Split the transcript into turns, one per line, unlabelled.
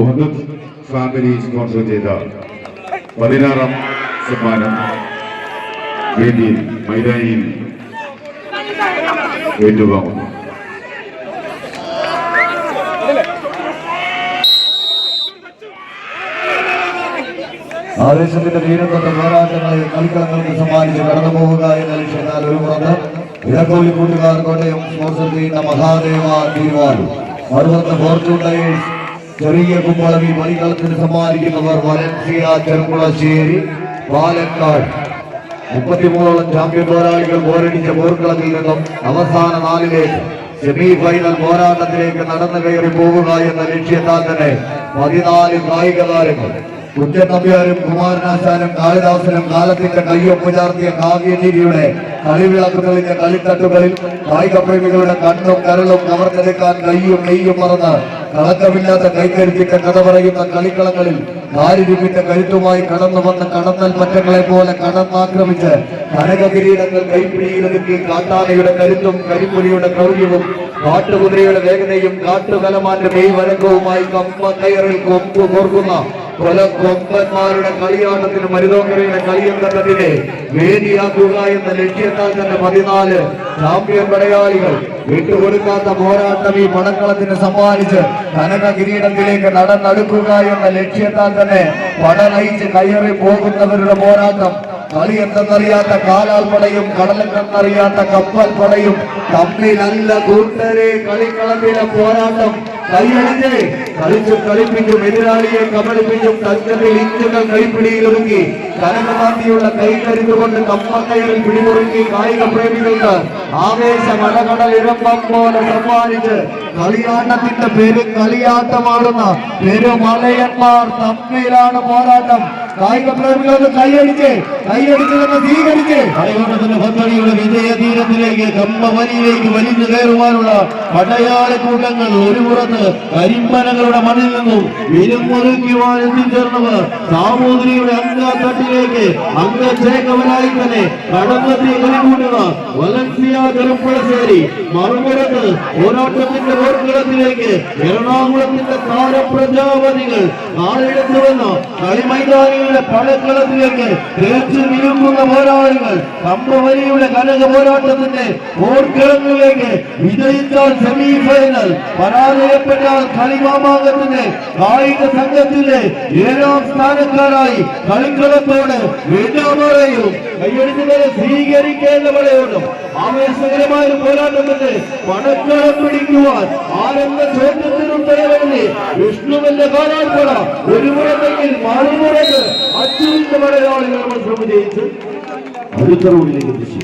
Muhammad family sponsor ചെയ്ത പതിനാറാം സമ്മാനം വേദിയിൽ മൈതാനിയിൽ ഏറ്റുവാങ്ങുന്നു.
ആവേശത്തിന്റെ വീരം കൊണ്ട് പോരാട്ടങ്ങളിൽ കളിക്കളങ്ങൾക്ക് സമ്മാനിച്ച് കടന്നു പോവുക എന്ന ലക്ഷ്യത്താൽ ഒരു പുറത്ത് ഇടക്കോലി കൂട്ടുകാർ കോട്ടയം സ്പോൺസർ ചെയ്യുന്ന മഹാദേവ തീരുമാനം. മറുപുറത്ത് ഫോർച്യൂൺ ടയേഴ്സ് ചെറിയ കുമ്പളവി മണിക്കളത്തിന് സമ്മാനിക്കുന്നവർ വലൻസിയ ചെറുകുളശ്ശേരി പാലക്കാട്. മുപ്പത്തിമൂന്നോളം ചാമ്പ്യൻ പോരാളികൾ പോരടിച്ച പോർക്കളത്തിൽ നിന്നും അവസാന നാലിലേക്ക് സെമി ഫൈനൽ പോരാട്ടത്തിലേക്ക് നടന്നു കയറി പോവുക എന്ന ലക്ഷ്യത്താൽ തന്നെ പതിനാല് കായിക താരങ്ങൾ. കുഞ്ചൻ നമ്പ്യാരും കുമാരനാശാനും കാളിദാസനും കാലത്തിന്റെ കയ്യൊപ്പ് ചാർത്തിയ കാവ്യനീതിയുടെ കളിവിളക്ക് തെളിഞ്ഞ കളിത്തട്ടുകളിൽ കായിക പ്രേമികളുടെ കണ്ണും കരളും കവർന്നെടുക്കാൻ കയ്യും നെയ്യും മറന്ന് കളങ്കമില്ലാത്ത കൈക്കരുത്തിന്റെ കഥ പറയുന്ന കളിക്കളങ്ങളിൽ കാലിരുമിട്ട കരുത്തുമായി കടന്നു വന്ന കടന്നൽ മറ്റങ്ങളെ പോലെ കടന്നാക്രമിച്ച് കനക കിരീടങ്ങൾ കൈപ്പിടിയിലൊതുക്കി കാട്ടാനയുടെ കരുത്തും കരിപ്പുലിയുടെ ക്രൗര്യവും കാട്ടുകുതിരയുടെ വേഗതയും കാട്ടുകലമാന്റെ മെയ് വഴക്കവുമായി കമ്പ കയറിൽ കൊമ്പ് കോർക്കുന്ന കൊല കൊമ്പന്മാരുടെ കളിയാട്ടത്തിന് മരുതോക്കരയുടെ കളിയന്തത്തിനെ വേദിയാക്കുക എന്ന ലക്ഷ്യത്താൽ തന്നെ പതിനാല് ചാമ്പ്യൻ പടയാളികൾ വിട്ടുകൊടുക്കാത്ത പോരാട്ടം ഈ പടക്കളത്തിന് സമ്മാനിച്ച് കനക കിരീടത്തിലേക്ക് നടന്നെടുക്കുക എന്ന ലക്ഷ്യത്താൽ തന്നെ പട നയിച്ച് കയറി പോകുന്നവരുടെ പോരാട്ടം. കളി എന്തെന്നറിയാത്ത കാലാൽ പടയും കടലെന്തെന്നറിയാത്ത കപ്പൽ പടയും തമ്മിലല്ല കൂട്ടരെ കളിക്കളത്തിലെ പോരാട്ടം. കൈയടിച്ച് കളിച്ചു കളിപ്പിച്ചും എതിരാളിയെ കബളിപ്പിച്ചും തങ്കത്തിൽ ഇഞ്ചുകൾ കൈപ്പിടിയിലൊതുക്കി കനകമാന്തിയുള്ള കൈകരുതുകൊണ്ട് കമ്പക്കയറിൽ പിടിമുറുക്കി കായിക പ്രേമികൾക്ക് ആവേശം അടകടൽ ഇരമ്പം പോലെ സമ്മാനിച്ച് കളിയാട്ടത്തിന്റെ പേര് കളിയാട്ടമാടുന്ന പെരുമലയന്മാർ തമ്മിലാണ് പോരാട്ടം കായിക പ്രേമികളൊന്ന് കൈയടിച്ച് കൈയടിച്ച് തന്നെ സ്വീകരിച്ച്.
കളിയോട്ടത്തിന്റെ പന്തളിയുടെ വിജയതീരത്തിലേക്ക് കമ്പവലിയിലേക്ക് വലിഞ്ഞു കയറുവാനുള്ള പടയാള കൂട്ടങ്ങൾ ഒരു പുറത്ത് കരിമ്പനകളുടെ മണ്ണിൽ നിന്നും വിരുമുറുക്കുവാൻ എത്തിച്ചേർന്നവർ സാമൂതിരിയുടെ അംഗത്തട്ടിലേക്ക് അംഗചേകവനായി തന്നെ കടന്നെത്തിയ കളികൂട്ടുക വലൻസിയ കരപ്പുഴശ്ശേരി മറുപുറത്ത് പോരാട്ടത്തിന്റെ പോർക്കളത്തിലേക്ക് എറണാകുളത്തിന്റെ താരപ്രജാപതികൾ നാളെടുത്തു വന്ന കളിമൈതാനികളുടെ പടക്കളത്തിലേക്ക് തിരച്ചു വിരുമ്പുന്ന പോരാളികൾ കമ്പവലിയുടെ കനക പോരാട്ടത്തിന്റെ പോർക്കളങ്ങളിലേക്ക് വിജയിച്ചാൽ സെമി ഫൈനൽ പരാജയപ്പെട്ടാൽ കളിമാമാകത്തിന്റെ കായിക സംഘത്തിന്റെ ഏഴാം സ്ഥാനക്കാരായി കളിക്കളത്തോട് വിടാമറയും കൈയടിച്ചവരെ സ്വീകരിക്കേണ്ടവരെയോടും ആവേശകരമായ ഒരു പോരാട്ടത്തിന്റെ പടക്കളം പിടിക്കുവാൻ ആരെന്ന ചോദ്യത്തിനും തയ്യാറല്ലേ വിഷ്ണുവിന്റെ കാലാൾപ്പട ഒരു മുറമെങ്കിൽ മറുമുറക്ക് അച്യുവിന്റെ മലയാളികൾ മത്സരം ജയിച്ച് അടുത്ത റോഡിലേക്ക് എത്തിച്ചു